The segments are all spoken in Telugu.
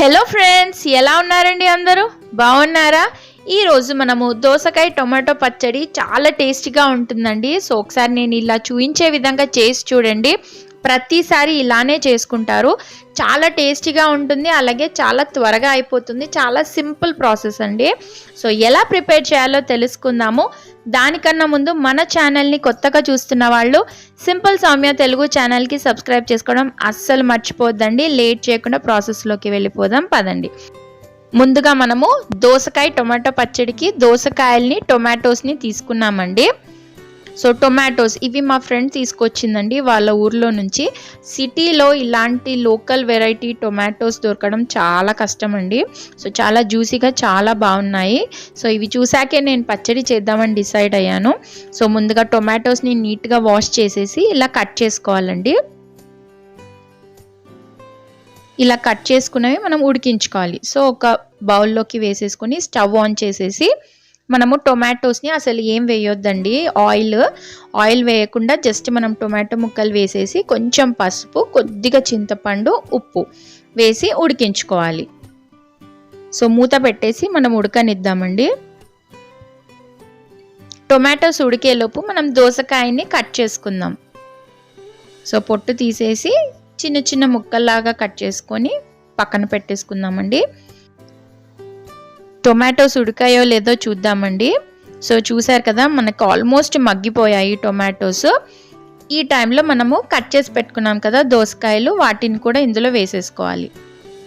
హలో ఫ్రెండ్స్ ఎలా ఉన్నారండి అందరూ? బాగున్నారా? ఈరోజు మనము దోసకాయ టొమాటో పచ్చడి చాలా టేస్టీగా ఉంటుందండి. సో ఒకసారి నేను ఇలా చూపించే విధంగా చేసి చూడండి. ప్రతిసారి ఇలానే చేసుకుంటారు. చాలా టేస్టీగా ఉంటుంది. అలాగే చాలా త్వరగా అయిపోతుంది. చాలా సింపుల్ ప్రాసెస్ అండి. సో ఎలా ప్రిపేర్ చేయాలో తెలుసుకుందాము. దానికన్నా ముందు మన ఛానల్ని కొత్తగా చూస్తున్న వాళ్ళు సింపుల్ సౌమ్య తెలుగు ఛానల్కి సబ్స్క్రైబ్ చేసుకోవడం అస్సలు మర్చిపోద్దండి. లేట్ చేయకుండా ప్రాసెస్లోకి వెళ్ళిపోదాం. పదండి. ముందుగా మనము దోసకాయ టొమాటో పచ్చడికి దోసకాయల్ని టొమాటోస్ని తీసుకున్నామండి. సో టొమాటోస్ ఇవి మా ఫ్రెండ్ తీసుకొచ్చిందండి వాళ్ళ ఊర్లో నుంచి. సిటీలో ఇలాంటి లోకల్ వెరైటీ టొమాటోస్ దొరకడం చాలా కష్టం అండి సో చాలా జ్యూసీగా చాలా బాగున్నాయి. సో ఇవి చూసాకే నేను పచ్చడి చేద్దామని డిసైడ్ అయ్యాను. సో ముందుగా టొమాటోస్ని నీట్గా వాష్ చేసేసి ఇలా కట్ చేసుకోవాలండి. ఇలా కట్ చేసుకున్నవి మనం ఉడికించుకోవాలి. సో ఒక బౌల్లోకి వేసేసుకొని స్టవ్ ఆన్ చేసేసి మనము టొమాటోస్ని అసలు ఏం వేయొద్దండి. ఆయిల్ ఆయిల్ వేయకుండా జస్ట్ మనం టొమాటో ముక్కలు వేసేసి కొంచెం పసుపు కొద్దిగా చింతపండు ఉప్పు వేసి ఉడికించుకోవాలి. సో మూత పెట్టేసి మనం ఉడకనిద్దామండి. టొమాటోస్ ఉడికేలోపు మనం దోసకాయని కట్ చేసుకుందాం. సో పొట్టు తీసేసి చిన్న చిన్న ముక్కల్లాగా కట్ చేసుకొని పక్కన పెట్టేసుకుందామండి. టొమాటోస్ ఉడికాయో లేదో చూద్దామండి. సో చూసారు కదా మనకు ఆల్మోస్ట్ మగ్గిపోయాయి టొమాటోస్. ఈ టైంలో మనము కట్ చేసి పెట్టుకున్నాం కదా దోసకాయలు వాటిని కూడా ఇందులో వేసేసుకోవాలి.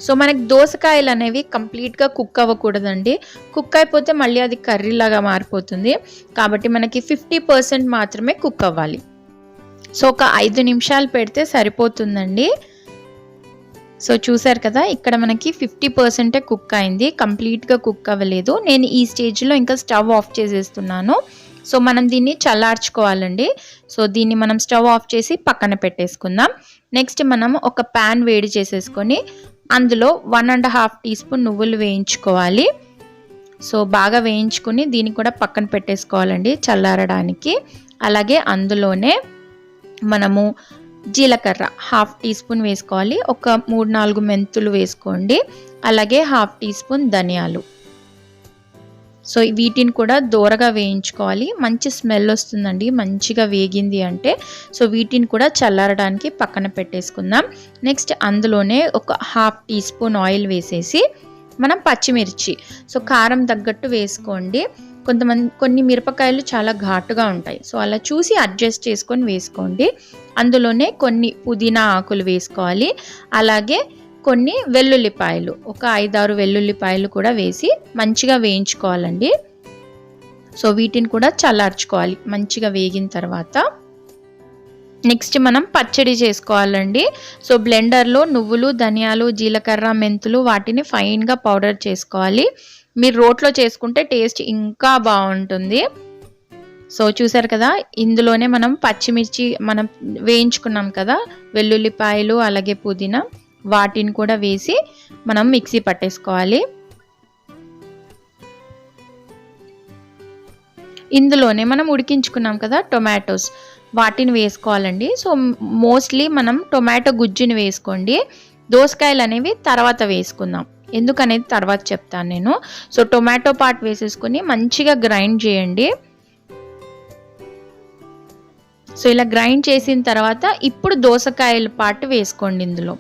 సో మనకి దోసకాయలు అనేవి కంప్లీట్గా కుక్ అవ్వకూడదండి. కుక్ అయిపోతే మళ్ళీ అది కర్రీలాగా మారిపోతుంది. కాబట్టి మనకి ఫిఫ్టీ పర్సెంట్ మాత్రమే కుక్ అవ్వాలి. సో ఒక ఐదు నిమిషాలు పెడితే సరిపోతుందండి. సో చూసారు కదా ఇక్కడ మనకి ఫిఫ్టీ పర్సెంటే కుక్ అయింది. కంప్లీట్గా కుక్ అవ్వలేదు. నేను ఈ స్టేజ్లో ఇంకా స్టవ్ ఆఫ్ చేసేస్తున్నాను. సో మనం దీన్ని చల్లార్చుకోవాలండి. సో దీన్ని మనం స్టవ్ ఆఫ్ చేసి పక్కన పెట్టేసుకుందాం. నెక్స్ట్ మనం ఒక ప్యాన్ వేడి చేసేసుకొని అందులో one and half teaspoon నువ్వులు వేయించుకోవాలి. సో బాగా వేయించుకుని దీన్ని కూడా పక్కన పెట్టేసుకోవాలండి చల్లారడానికి. అలాగే అందులోనే మనము జీలకర్ర హాఫ్ టీ స్పూన్ వేసుకోవాలి. ఒక మూడు నాలుగు మెంతులు వేసుకోండి. అలాగే హాఫ్ టీ స్పూన్ ధనియాలు. సో వీటిని కూడా దూరగా వేయించుకోవాలి. మంచి స్మెల్ వస్తుందండి. మంచిగా వేగింది అంటే. సో వీటిని కూడా చల్లారడానికి పక్కన పెట్టేసుకుందాం. నెక్స్ట్ అందులోనే ఒక హాఫ్ టీ స్పూన్ ఆయిల్ వేసేసి మనం పచ్చిమిర్చి. సో కారం తగ్గట్టు వేసుకోండి. కొంతమంది కొన్ని మిరపకాయలు చాలా ఘాటుగా ఉంటాయి. సో అలా చూసి అడ్జస్ట్ చేసుకొని వేసుకోండి. అందులోనే కొన్ని పుదీనా ఆకులు వేసుకోవాలి. అలాగే కొన్ని వెల్లుల్లిపాయలు ఒక ఐదారు వెల్లుల్లిపాయలు కూడా వేసి మంచిగా వేయించుకోవాలండి. సో వీటిని కూడా చల్లార్చుకోవాలి మంచిగా వేగిన తర్వాత. నెక్స్ట్ మనం పచ్చడి చేసుకోవాలండి. సో బ్లెండర్లో నువ్వులు ధనియాలు జీలకర్ర మెంతులు వాటిని ఫైన్గా పౌడర్ చేసుకోవాలి. మీరు రోట్లో చేసుకుంటే టేస్ట్ ఇంకా బాగుంటుంది. సో చూసారు కదా ఇందులోనే మనం పచ్చిమిర్చి మనం వేయించుకున్నాం కదా వెల్లుల్లిపాయలు అలాగే పుదీనా వాటిని కూడా వేసి మనం మిక్సీ పట్టేసుకోవాలి. ఇందులోనే మనం ఉడికించుకున్నాం కదా టొమాటోస్ వాటిని వేసుకోవాలండి. సో మోస్ట్లీ మనం టొమాటో గుజ్జుని వేసుకోండి. దోసకాయలు అనేవి తర్వాత వేసుకుందాం. ఎందుకనేది తర్వాత చెప్తాను నేను. సో టొమాటో పాట్ వేసేసుకుని మంచిగా గ్రైండ్ చేయండి. సో ఇలా గ్రైండ్ చేసిన తర్వాత ఇప్పుడు దోసకాయల పాటు వేసుకోండి ఇందులో.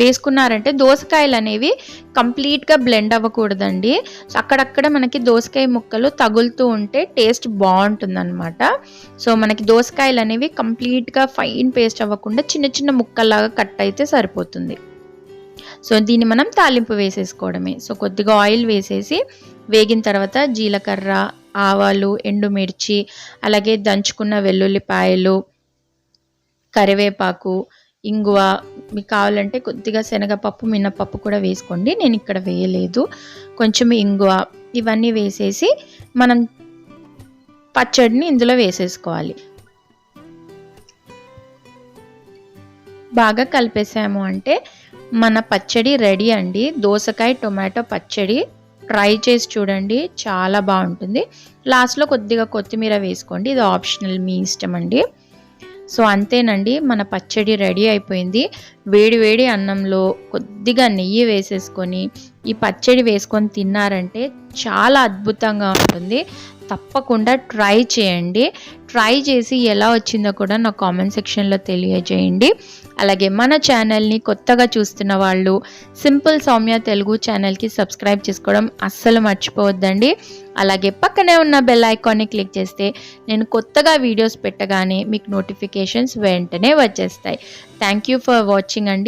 వేసుకున్నారంటే దోసకాయలు అనేవి కంప్లీట్గా బ్లెండ్ అవ్వకూడదండి. సో అక్కడక్కడ మనకి దోసకాయ ముక్కలు తగులుతూ ఉంటే టేస్ట్ బాగుంటుందన్నమాట. సో మనకి దోసకాయలు అనేవి కంప్లీట్గా ఫైన్ పేస్ట్ అవ్వకుండా చిన్న చిన్న ముక్కల్లాగా కట్ అయితే సరిపోతుంది. సో దీన్ని మనం తాలింపు వేసేసుకోవడమే. సో కొద్దిగా ఆయిల్ వేసేసి వేగిన తర్వాత జీలకర్ర ఆవాలు ఎండుమిర్చి అలాగే దంచుకున్న వెల్లుల్లిపాయలు కరివేపాకు ఇంగువ మీకు కావాలంటే కొద్దిగా శనగపప్పు మినపప్పు కూడా వేసుకోండి. నేను ఇక్కడ వేయలేదు. కొంచెం ఇంగువ ఇవన్నీ వేసేసి మనం పచ్చడిని ఇందులో వేసేసుకోవాలి. బాగా కలిపేసాము అంటే మన పచ్చడి రెడీ అండి. దోసకాయ టొమాటో పచ్చడి. ట్రై చేసి చూడండి. చాలా బాగుంటుంది. లాస్ట్లో కొద్దిగా కొత్తిమీర వేసుకోండి. ఇది ఆప్షనల్ మీ ఇష్టం అండి. సో అంతేనండి. మన పచ్చడి రెడీ అయిపోయింది. వేడి వేడి అన్నంలో కొద్దిగా నెయ్యి వేసేసుకొని ఈ పచ్చడి వేసుకొని తిన్నారంటే చాలా అద్భుతంగా ఉంటుంది. తప్పకుండా ట్రై చేయండి. ట్రై చేసి ఎలా వచ్చిందో కూడా నా కామెంట్ సెక్షన్లో తెలియజేయండి. అలాగే మన ఛానల్ని కొత్తగా చూస్తున్న వాళ్ళు సింపుల్ సౌమ్య తెలుగు ఛానల్కి సబ్స్క్రైబ్ చేసుకోవడం అస్సలు మర్చిపోవద్దండి. అలాగే పక్కనే ఉన్న బెల్ ఐకాన్ని క్లిక్ చేస్తే నేను కొత్తగా వీడియోస్ పెట్టగానే మీకు నోటిఫికేషన్స్ వెంటనే వచ్చేస్తాయి. థ్యాంక్ యూ ఫర్ వాచింగ్ అండి.